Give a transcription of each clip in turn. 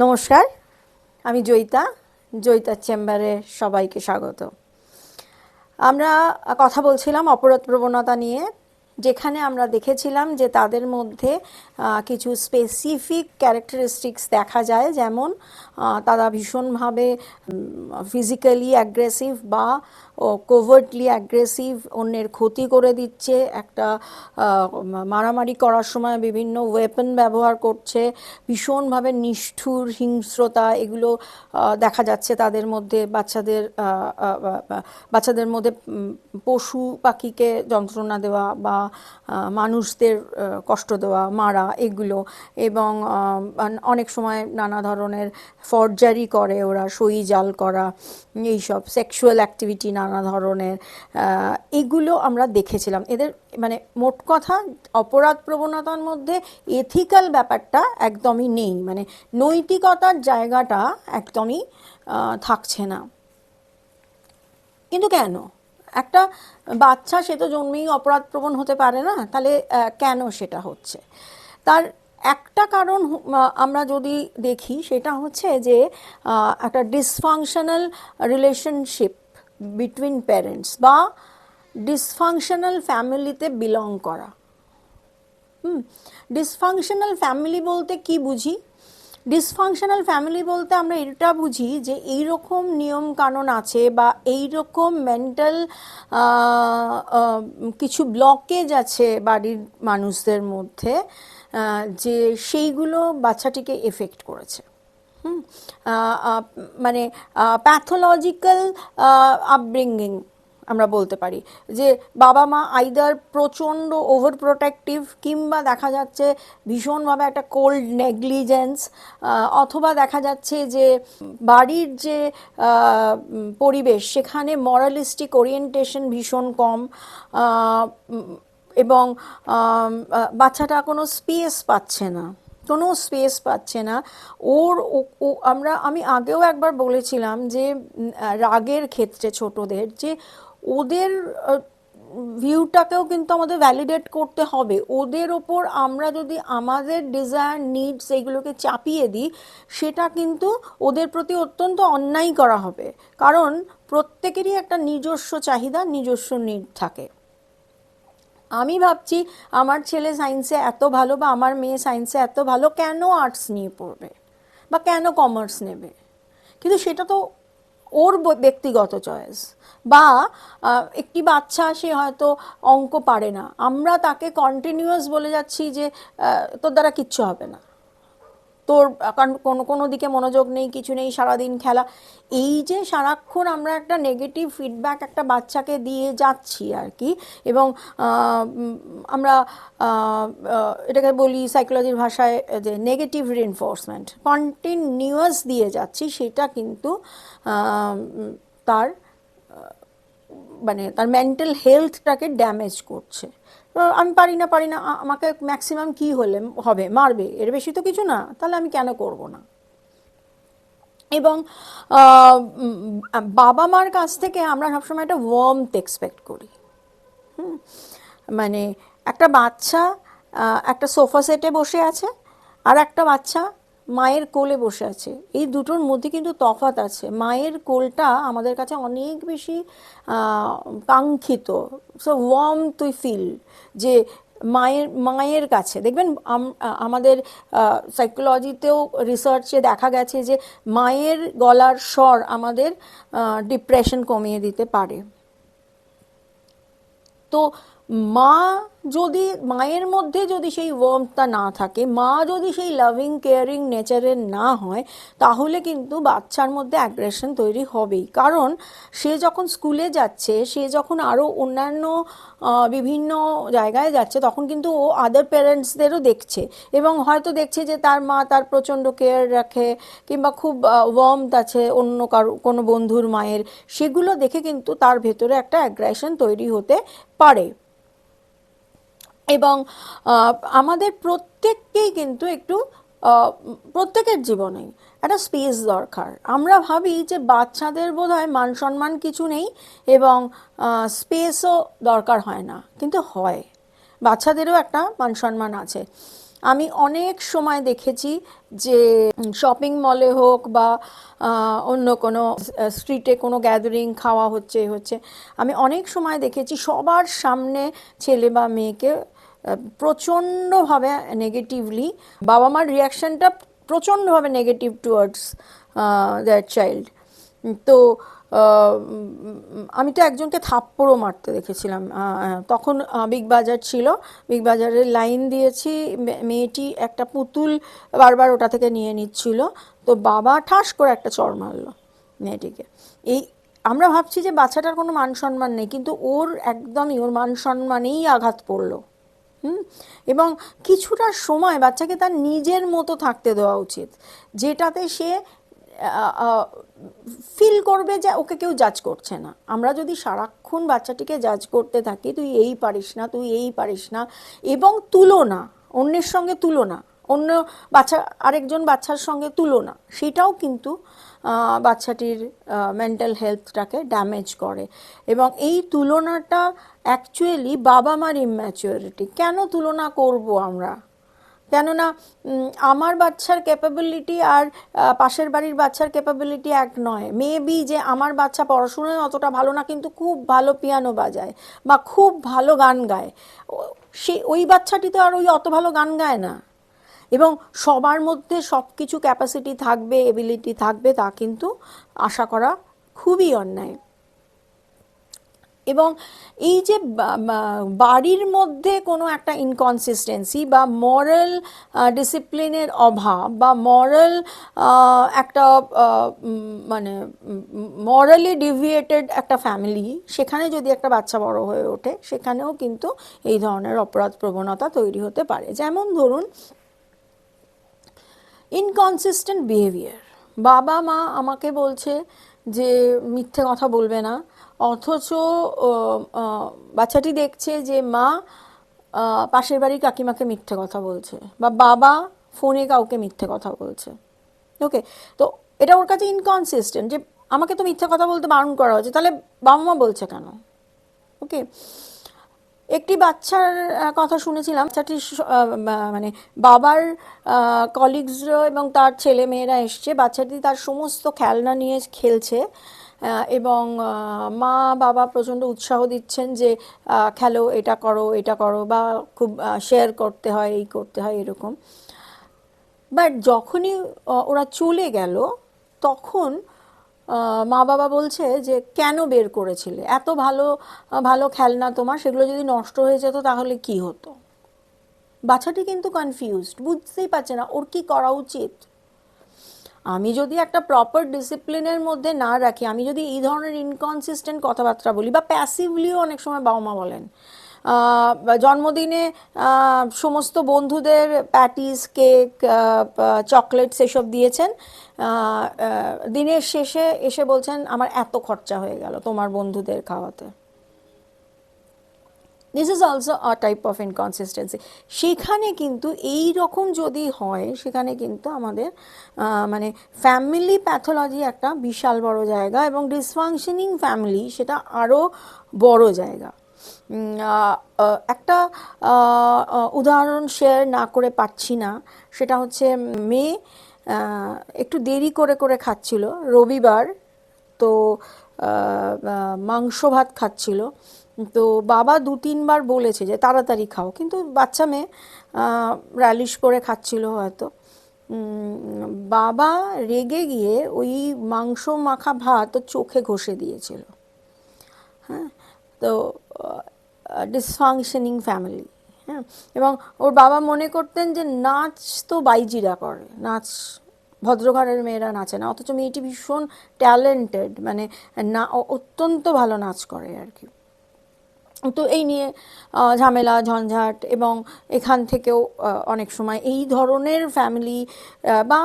নমস্কার, আমি জয়িতা, জয়িতার চেম্বারে সবাইকে স্বাগত। আমরা কথা বলছিলাম অপরাধ প্রবণতা নিয়ে, যেখানে আমরা দেখেছিলাম যে তাদের মধ্যে কিছু স্পেসিফিক ক্যারেক্টারিস্টিক্স দেখা যায়, যেমন তারা ভীষণভাবে ফিজিক্যালি অ্যাগ্রেসিভ বা কোভার্টলি অ্যাগ্রেসিভ অন্যের ক্ষতি করে দিচ্ছে, একটা মারামারি করার সময় বিভিন্ন ওয়েপন ব্যবহার করছে, ভীষণভাবে নিষ্ঠুর হিংস্রতা, এগুলো দেখা যাচ্ছে তাদের মধ্যে বাচ্চাদের বাচ্চাদের মধ্যে পশু পাখিকে যন্ত্রণা দেওয়া বা মানুষদের কষ্ট দেওয়া, মারা এগুলো এবং অনেক সময় নানা ধরনের ফর্জারি করে ওরা, সই জাল করা, এইসব সেক্সুয়াল অ্যাক্টিভিটি নানা ধরনের এগুলো আমরা দেখেছিলাম। এদের মানে মোট কথা অপরাধ প্রবণতার মধ্যে এথিক্যাল ব্যাপারটা একদমই নেই। মানে নৈতিকতার জায়গাটা একদমই থাকছে না। কিন্তু কেন? একটা বাচ্চা সে তো জন্মেই অপরাধ প্রবণ হতে পারে না, তাহলে কেন সেটা হচ্ছে? তার একটা কারণ আমরা যদি দেখি সেটা হচ্ছে যে একটা ডিসফাংশনাল রিলেশনশিপ বিটুইন প্যারেন্টস বা ডিসফাংশনাল ফ্যামিলিতে বিলং করা। হুম ডিসফাংশনাল ফ্যামিলি বলতে কি বুঝি? ডিসফাংশনাল ফ্যামিলি বলতে আমরা এটা বুঝি যে এই রকম নিয়ম কানুন আছে বা এই রকম মেন্টাল কিছু ব্লকেজ আছে বাড়ির মানুষদের মধ্যে যে সেইগুলো বাচ্চাটিকে এফেক্ট করেছে। হুম মানে প্যাথোলজিক্যাল আপব্রিঙ্গিং আমরা বলতে পারি। যে বাবা মা আইদার প্রচণ্ড ওভার প্রোটেক্টিভ কিংবা দেখা যাচ্ছে ভীষণভাবে একটা কোল্ড নেগলিজেন্স অথবা দেখা যাচ্ছে যে বাড়ির যে পরিবেশ, সেখানে মরালিস্টিক ওরিয়েন্টেশন ভীষণ কম এবং বাচ্চাটা কোনো স্পেস পাচ্ছে না। কোনো স্পেস পাচ্ছে না। ওর ও- আমরা, আমি আগেও একবার বলেছিলাম যে রাগের ক্ষেত্রে ছোটদের যে ওদের ভিউটাকেও কিন্তু আমাদের ভ্যালিডেট করতে হবে। ওদের ওপর আমরা যদি আমাদের ডিজায়ার নিডস এইগুলোকে চাপিয়ে দিই, সেটা কিন্তু ওদের প্রতি অত্যন্ত অন্যায় করা হবে। কারণ প্রত্যেকেরই একটা নিজস্ব চাহিদা, নিজস্ব নিড থাকে। আমি ভাবছি আমার ছেলে সায়েন্সে এত ভালো বা আমার মেয়ে সায়েন্সে এত ভালো কেন আর্টস নিয়ে পড়বে? বা কেন কমার্স নেবে? কিন্তু সেটা তো ওর ব্যক্তিগত চয়েস বা একটি বাচ্চা সে হয়তো অঙ্ক পারে না। আমরা তাকে কন্টিনিউয়াস বলে যাচ্ছি যে তোর দ্বারা কিচ্ছু হবে না। তোর কোনো কোনো দিকে মনোযোগ নেই, কিছু নেই, সারাদিন খেলা। এই যে সারাক্ষণ আমরা একটা নেগেটিভ ফিডব্যাক একটা বাচ্চাকে দিয়ে যাচ্ছি আর কি, এবং আমরা এটাকে বলি সাইকোলজির ভাষায় যে নেগেটিভ রিনফোর্সমেন্ট কন্টিনিউয়াস দিয়ে যাচ্ছি, সেটা কিন্তু তার মানে তার মেন্টাল হেলথটাকে ড্যামেজ করছে। আমি পারি না পারি না আমাকে ম্যাক্সিমাম কি হলে হবে? মারবে? এর বেশি তো কিছু না। তাহলে আমি কেন করব না? এবং বাবা মার কাছ থেকে আমরা সবসময় একটা ওয়ার্মথ এক্সপেক্ট করি। হুম? মানে একটা বাচ্চা একটা সোফা সেটে বসে আছে, আর একটা বাচ্চা মায়ের কোলে বসে আছে। এই দুটোর মধ্যে কিন্তু তফাৎ আছে। মায়ের কোলটা আমাদের কাছে অনেক বেশি কাঙ্ক্ষিত সো ওয়ার্ম তুই ফিল যে মায়ের মায়ের কাছে। দেখবেন আমাদের সাইকোলজিতেও রিসার্চে দেখা গেছে যে মায়ের গলার স্বর আমাদের ডিপ্রেশন কমিয়ে দিতে পারে। তো মা যদি, মায়ের মধ্যে যদি সেই ওয়ার্মটা না থাকে, মা যদি সেই লাভিং কেয়ারিং নেচারের না হয়, তাহলে কিন্তু বাচ্চার মধ্যে অ্যাগ্রেশন তৈরি হবেই। কারণ সে যখন স্কুলে যাচ্ছে, সে যখন আরও অন্যান্য বিভিন্ন জায়গায় যাচ্ছে, তখন কিন্তু ও আদার প্যারেন্টসদেরও দেখছে এবং হয়তো দেখছে যে তার মা তার প্রচণ্ড কেয়ার রাখে কিংবা খুব ওয়ার্মথ আছে অন্য কারও, কোনো বন্ধুর মায়ের। সেগুলো দেখে কিন্তু তার ভেতরে একটা অ্যাগ্রেশন তৈরি হতে পারে। এবং আমাদের প্রত্যেককেই কিন্তু একটু প্রত্যেকের জীবনেই একটা স্পেস দরকার। আমরা ভাবি যে বাচ্চাদের বোধ হয় মান সম্মান কিছু নেই এবং স্পেসও দরকার হয় না, কিন্তু হয়। বাচ্চাদেরও একটা মান সম্মান আছে। আমি অনেক সময় দেখেছি যে শপিং মলে হোক বা অন্য কোনো স্ট্রিটে কোনো গ্যাদারিং খাওয়া হচ্ছে হচ্ছে। আমি অনেক সময় দেখেছি সবার সামনে ছেলে বা মেয়েকে প্রচণ্ডভাবে নেগেটিভলি বাবা মার রিয়াকশানটা প্রচণ্ডভাবে নেগেটিভ টুয়ার্ডস দ্যাট চাইল্ড তো আমি তো একজনকে থাপ্পড়ও মারতে দেখেছিলাম তখন বিগ বাজার ছিল। বিগ বাজারের লাইন দিয়েছি মেয়েটি একটা পুতুল বারবার ওটা থেকে নিয়ে নিচ্ছিল। তো বাবা ঠাস করে একটা চর মারলো মেয়েটিকে। এই, আমরা ভাবছি যে বাচ্চাটার কোনো মান সম্মান নেই, কিন্তু ওর একদমই, ওর মান সম্মানেই আঘাত পড়ল। হুম? এবং কিছুটা সময় বাচ্চাকে তার নিজের মতো থাকতে দেওয়া উচিত, যেটাতে সে ফিল করবে যে ওকে কেউ জাজ করছে না। আমরা যদি সারাক্ষণ বাচ্চাটিকে জাজ করতে থাকি, তুই এই পারিস না, তুই এই পারিস না, এবং তুলনা, অন্যের সঙ্গে তুলনা, অন্য বাচ্চা, আরেকজন বাচ্চার সঙ্গে তুলনা, সেটাও কিন্তু বাচ্চাটির মেন্টাল হেলথটাকে ড্যামেজ করে। এবং এই তুলনাটা অ্যাকচুয়ালি বাবা মার ইম্যাচুরিটি কেন তুলনা করব আমরা? কেননা আমার বাচ্চার ক্যাপাবিলিটি আর পাশের বাড়ির বাচ্চার ক্যাপাবিলিটি এক নয়। মেবি যে আমার বাচ্চা পড়াশোনায় অতটা ভালো না, কিন্তু খুব ভালো পিয়ানো বাজায় বা খুব ভালো গান গায়। সে, ওই বাচ্চাটি তো আর ওই অত ভালো গান গায় না। এবং সবার মধ্যে সব কিছু ক্যাপাসিটি থাকবে এবিলিটি থাকবে, তা কিন্তু আশা করা খুবই অন্যায়। এবং এই যে বাড়ির মধ্যে কোনো একটা ইনকনসিস্টেন্সি বা মরাল ডিসিপ্লিনের অভাব বা মরাল একটা মানে মরালি ডিভিয়েটেড একটা ফ্যামিলি সেখানে যদি একটা বাচ্চা বড় হয়ে ওঠে, সেখানেও কিন্তু এই ধরনের অপরাধ প্রবণতা তৈরি হতে পারে। যেমন ধরুন ইনকনসিস্টেন্ট বিহেভিয়ার বাবা মা আমাকে বলছে যে, মিথ্যে কথা বলবে না। অথচ বাচ্চাটি দেখছে যে, মা পাশের বাড়ির কাকিমাকে মিথ্যে কথা বলছে বা বাবা ফোনে কাউকে মিথ্যে কথা বলছে। ওকে, তো এটা ওর কাছে ইনকনসিস্টেন্ট যে, আমাকে তো মিথ্যে কথা বলতে বারণ করা হয়েছে, তাহলে বাবা মা বলছে কেন? ওকে একটি বাচ্চার কথা শুনেছিলাম। মা- মানে বাবার কলিগসরা এবং তার ছেলে মেয়েরা এসছে। বাচ্চাটি তার সমস্ত খেলনা নিয়ে খেলছে এবং মা, বাবা প্রচণ্ড উৎসাহ দিচ্ছেন যে খেলো, এটা করো এটা করো, বা খুব শেয়ার করতে হয়, এই করতে হয়, এরকম। বাট যখনই ওরা চলে গেল, তখন মা বাবা বলছে যে, কেন বের করেছিলে? এত ভালো ভালো খেলনা তোমার, সেগুলো যদি নষ্ট হয়ে যেত তাহলে কি হতো? বাচ্চাটি কিন্তু কনফিউজড বুঝতেই পারছে না, ওর কি করা উচিত? আমি যদি একটা প্রপার ডিসিপ্লিনের মধ্যে না রাখি, আমি যদি এই ধরনের ইনকনসিস্টেন্ট কথাবার্তা বলি, বা প্যাসিভলিও অনেক সময় বাবা মা বলেন জন্মদিনে সমস্ত বন্ধুদের প্যাটিস, কেক চকলেটস এসব দিয়েছেন। দিনের শেষে এসে বলছেন, আমার এত খরচা হয়ে গেল তোমার বন্ধুদের খাওয়াতে। This is also a type of inconsistency সেখানে কিন্তু এই রকম যদি হয়, সেখানে কিন্তু আমাদের মানে ফ্যামিলি প্যাথোলজি একটা বিশাল বড় জায়গা এবং ডিসফাংশনিং ফ্যামিলি সেটা আরও বড় জায়গা। একটা উদাহরণ শেয়ার না করে পারছি না। সেটা হচ্ছে মেয়ে একটু দেরি করে করে খাচ্ছিল। রবিবার তো মাংস ভাত খাচ্ছিল। তো বাবা দু, তিনবার বলেছে যে তাড়াতাড়ি খাও। কিন্তু বাচ্চা মেয়ে র্যালিশ করে খাচ্ছিল হয়তো। বাবা রেগে গিয়ে ওই মাংস মাখা ভাত চোখে ঘষে দিয়েছিল। হ্যাঁ? তো ডিসফাংশনিং ফ্যামিলি হ্যাঁ? এবং ওর বাবা মনে করতেন যে নাচ তো বাইজিরা করে, নাচ ভদ্রঘরের মেয়েরা নাচে না, অথচ মেয়েটি ভীষণ ট্যালেন্টেড মানে না অত্যন্ত ভালো নাচ করে আর কি। তো এই নিয়ে ঝামেলা, ঝঞ্ঝাট এবং এখান থেকেও অনেক সময় এই ধরনের ফ্যামিলি বা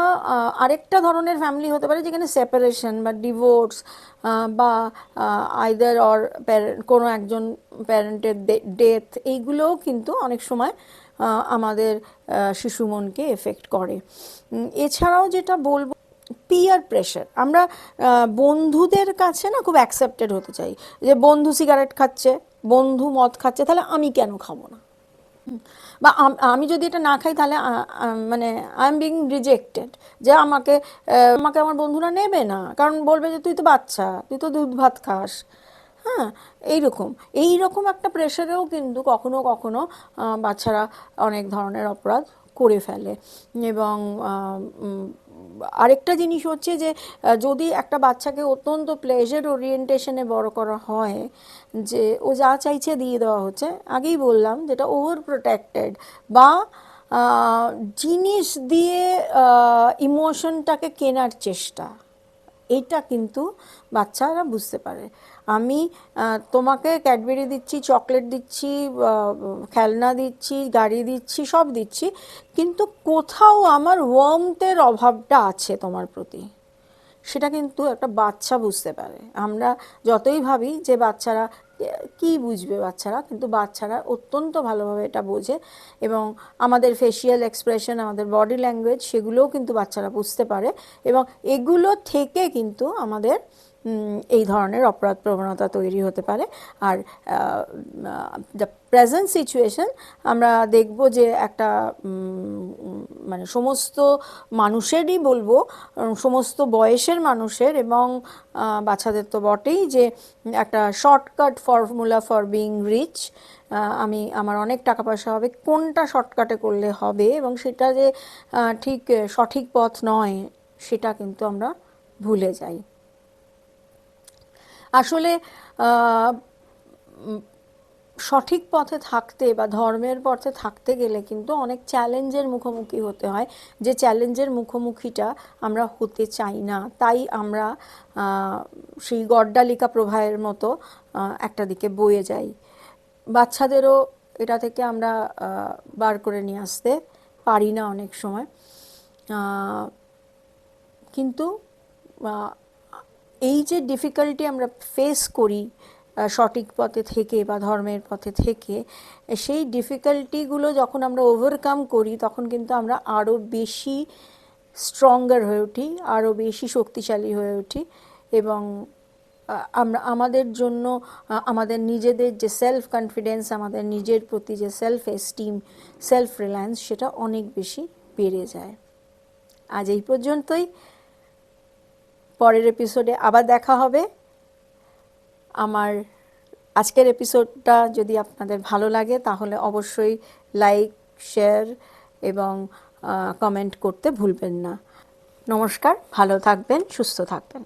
আরেকটা ধরনের ফ্যামিলি হতে পারে যেখানে সেপারেশন বা ডিভোর্স বা আইদার অর কোনো একজন প্যারেন্টের ডেথ এইগুলোও কিন্তু অনেক সময় আমাদের শিশু মনকে এফেক্ট করে। এছাড়াও যেটা বলব পিয়ার প্রেশার আমরা বন্ধুদের কাছে না খুব অ্যাকসেপ্টেড হতে চাই। যে বন্ধু সিগারেট খাচ্ছে বন্ধু মদ খাচ্ছে, তাহলে আমি কেন খাব না? বা আমি যদি এটা না খাই, তাহলে মানে আই এম বিং রিজেক্টেড যে আমাকে আমাকে আমার বন্ধুরা নেবে না। কারণ বলবে যে, তুই তো বাচ্চা, তুই তো দুধ ভাত খাস। হ্যাঁ এইরকম। এইরকম একটা প্রেশারেও কিন্তু কখনো কখনো বাচ্চারা অনেক ধরনের অপরাধ করে ফেলে। এবং আরেকটা জিনিস হচ্ছে যে যদি একটা বাচ্চাকে অত্যন্ত প্লেজার ওরিয়েন্টেশনে বড় করা হয়, যে ও যা চাইছে দিয়ে দেওয়া হচ্ছে, আগেই বললাম যেটা ওভার প্রোটেক্টেড বা জিনিস দিয়ে ইমোশনটাকে কেনার চেষ্টা, এটা কিন্তু বাচ্চারা বুঝতে পারে। আমি তোমাকে ক্যাডবেরি দিচ্ছি, চকলেট দিচ্ছি খেলনা দিচ্ছি, গাড়ি দিচ্ছি, সব দিচ্ছি। কিন্তু কোথাও আমার ওয়ার্মথের অভাবটা আছে তোমার প্রতি। সেটা কিন্তু একটা বাচ্চা বুঝতে পারে। আমরা যতই ভাবি যে বাচ্চারা কি বুঝবে বাচ্চারা, কিন্তু বাচ্চারা অত্যন্ত ভালোভাবে এটা বোঝে এবং আমাদের ফেসিয়াল এক্সপ্রেশন আমাদের বডি ল্যাঙ্গুয়েজ সেগুলোও কিন্তু বাচ্চারা বুঝতে পারে এবং এগুলো থেকে কিন্তু আমাদের এই ধরনের অপরাধ প্রবণতা তৈরি হতে পারে। আর দ্য প্রেজেন্ট সিচুয়েশন আমরা দেখব যে একটা মানে সমস্ত মানুষেরই বলব সমস্ত বয়সের মানুষের এবং বাচ্চাদের তো বটেই যে একটা shortcut formula for being rich আমি, আমার অনেক টাকা পয়সা হবে, কোনটা শর্টকাটে করলে হবে এবং সেটা যে ঠিক, সঠিক পথ নয়, সেটা কিন্তু আমরা ভুলে যাই। আসলে সঠিক পথে থাকতে বা ধর্মের পথে থাকতে গেলে কিন্তু অনেক চ্যালেঞ্জের মুখোমুখি হতে হয়। যে চ্যালেঞ্জের মুখোমুখিটা আমরা হতে চাই না, তাই আমরা সেই গড্ডালিকা প্রবাহের মতো একটা দিকে বয়ে যাই। বাচ্চাদেরও এটা থেকে আমরা বার করে নিয়ে আসতে পারি না অনেক সময়। কিন্তু এই যে ডিফিকাল্টি আমরা ফেস করি সঠিক পথে থেকে বা ধর্মের পথে থেকে, সেই ডিফিকাল্টিগুলো যখন আমরা ওভারকাম করি, তখন কিন্তু আমরা আরও বেশি স্ট্রঙ্গার হয়ে উঠি আরও বেশি শক্তিশালী হয়ে উঠি এবং আমরা, আমাদের জন্য আমাদের নিজেদের যে সেলফ কনফিডেন্স আমাদের নিজের প্রতি যে সেলফ এস্টিম সেলফ রিলায়েন্স সেটা অনেক বেশি বেড়ে যায়। আজ এই পর্যন্তই। পরের এপিসোডে আবার দেখা হবে। আমার আজকের এপিসোডটা যদি আপনাদের ভালো লাগে, তাহলে অবশ্যই লাইক শেয়ার এবং কমেন্ট করতে ভুলবেন না। নমস্কার, ভালো থাকবেন, সুস্থ থাকবেন।